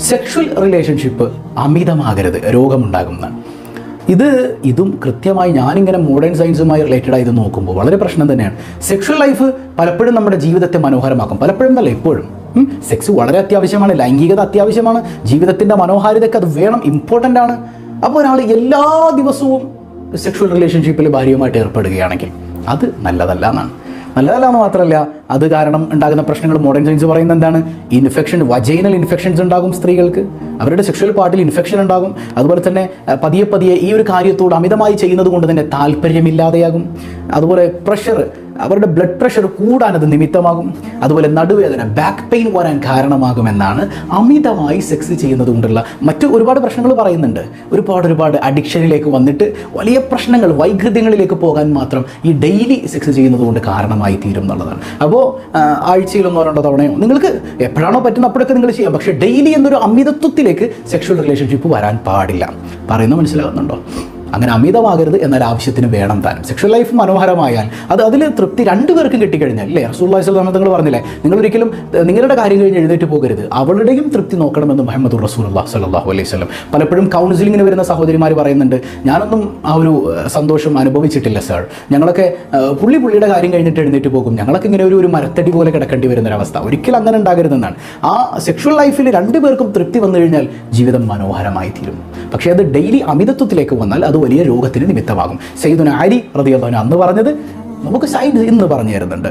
Sexual relationship അമിതമാകരുത് രോഗമുണ്ടാകുന്നതാണ് ഇത് ഇതും കൃത്യമായി ഞാനിങ്ങനെ മോഡേൺ സയൻസുമായി റിലേറ്റഡ് ആയത് നോക്കുമ്പോൾ വളരെ പ്രശ്നം തന്നെയാണ്. സെക്ഷൽ ലൈഫ് പലപ്പോഴും നമ്മുടെ ജീവിതത്തെ മനോഹരമാക്കും. പലപ്പോഴും എന്നല്ല എപ്പോഴും. സെക്സ് വളരെ അത്യാവശ്യമാണ് ലൈംഗികത അത്യാവശ്യമാണ് ജീവിതത്തിന്റെ മനോഹാരിതയ്ക്ക് അത് വേണം ഇമ്പോർട്ടന്റ് ആണ്. അപ്പോൾ ഒരാൾ എല്ലാ ദിവസവും സെക്ഷൽ റിലേഷൻഷിപ്പിൽ ഭാര്യയുമായിട്ട് ഏർപ്പെടുകയാണെങ്കിൽ അത് നല്ലതല്ല എന്നാണ്. നല്ലതല്ല എന്ന് മാത്രമല്ല അത് കാരണം ഉണ്ടാകുന്ന പ്രശ്നങ്ങൾ മോഡേൺ സയൻസ് പറയുന്നത് എന്താണ്? ഇൻഫെക്ഷൻ വജൈനൽ ഇൻഫെക്ഷൻസ് ഉണ്ടാകും സ്ത്രീകൾക്ക്. അവരുടെ സെക്ഷൽ പാർട്ടിൽ ഇൻഫെക്ഷൻ ഉണ്ടാകും. അതുപോലെ തന്നെ പതിയെ പതിയെ ഈ ഒരു കാര്യത്തോട് അമിതമായി ചെയ്യുന്നത് കൊണ്ട് തന്നെ താല്പര്യമില്ലാതെയാകും. അതുപോലെ പ്രഷർ അവരുടെ ബ്ലഡ് പ്രഷർ കൂടാൻ അത് നിമിത്തമാകും. അതുപോലെ നടുവേദന ബാക്ക് പെയിൻ വരാൻ കാരണമാകുമെന്നാണ് അമിതമായി സെക്സ് ചെയ്യുന്നത് കൊണ്ടുള്ള മറ്റു ഒരുപാട് പ്രശ്നങ്ങൾ പറയുന്നുണ്ട്. ഒരുപാട് ഒരുപാട് അഡിക്ഷനിലേക്ക് വന്നിട്ട് വലിയ പ്രശ്നങ്ങൾ വൈകൃതങ്ങളിലേക്ക് പോകാൻ മാത്രം ഈ ഡെയിലി സെക്സ് ചെയ്യുന്നത് കൊണ്ട് കാരണമായി തീരും എന്നുള്ളതാണ്. അപ്പോൾ ആഴ്ചയിലൊന്നോ രണ്ടോ തവണയോ നിങ്ങൾക്ക് എപ്പോഴാണോ പറ്റുന്ന അപ്പോഴൊക്കെ നിങ്ങൾ ചെയ്യാം. പക്ഷേ ഡെയിലി എന്നൊരു അമിതത്വത്തിലേക്ക് സെക്ഷൽ റിലേഷൻഷിപ്പ് വരാൻ പാടില്ല. പറയുന്നത് മനസ്സിലാകുന്നുണ്ടോ? അങ്ങനെ അമിതമാകരുത് എന്നാൽ ആവശ്യത്തിന് വേണം താനും. സെക്ഷൽ ലൈഫ് മനോഹരമായാൽ അത് അതിൽ തൃപ്തി രണ്ടുപേർക്കും കിട്ടിക്കഴിഞ്ഞാൽ അല്ലേ? റസൂള്ളി സ്വലാം നിങ്ങൾ പറഞ്ഞില്ലേ? നിങ്ങൾ ഒരിക്കലും നിങ്ങളുടെ കാര്യം കഴിഞ്ഞ് എഴുന്നേറ്റ് പോകരുത്. അവളുടെയും തൃപ്തി നോക്കണമെന്ന് മുഹമ്മദ് റസൂൽ സല്ലാഹു അലൈഹി സ്വലം പലപ്പോഴും കൗൺസിലിങ്ങിന് വരുന്ന സഹോദരിമാർ പറയുന്നുണ്ട് ഞാനൊന്നും ആ ഒരു സന്തോഷം അനുഭവിച്ചിട്ടില്ല സാർ ഞങ്ങളൊക്കെ പുള്ളി പുള്ളിയുടെ കാര്യം കഴിഞ്ഞിട്ട് എഴുന്നേറ്റ് പോകും. ഞങ്ങളൊക്കെ ഇങ്ങനെ ഒരു ഒരു മരത്തടി പോലെ കിടക്കേണ്ടി വരുന്ന ഒരവസ്ഥ ഒരിക്കലും അങ്ങനെ ഉണ്ടാകരുതെന്നാണ്. ആ സെക്ഷൽ ലൈഫിൽ രണ്ടുപേർക്കും തൃപ്തി വന്നു കഴിഞ്ഞാൽ ജീവിതം മനോഹരമായി തീരും പക്ഷേ അത് ഡെയിലി അമിതത്വത്തിലേക്ക് വന്നാൽ അത് വലിയ രോഗത്തിന് നിമിത്തമാകും. സൈദുന അരി റതിയല്ലാൻ അന്ന് പറഞ്ഞത് നമുക്ക് സൈഡ് ഇന്ന് പറഞ്ഞു തരുന്നുണ്ട്.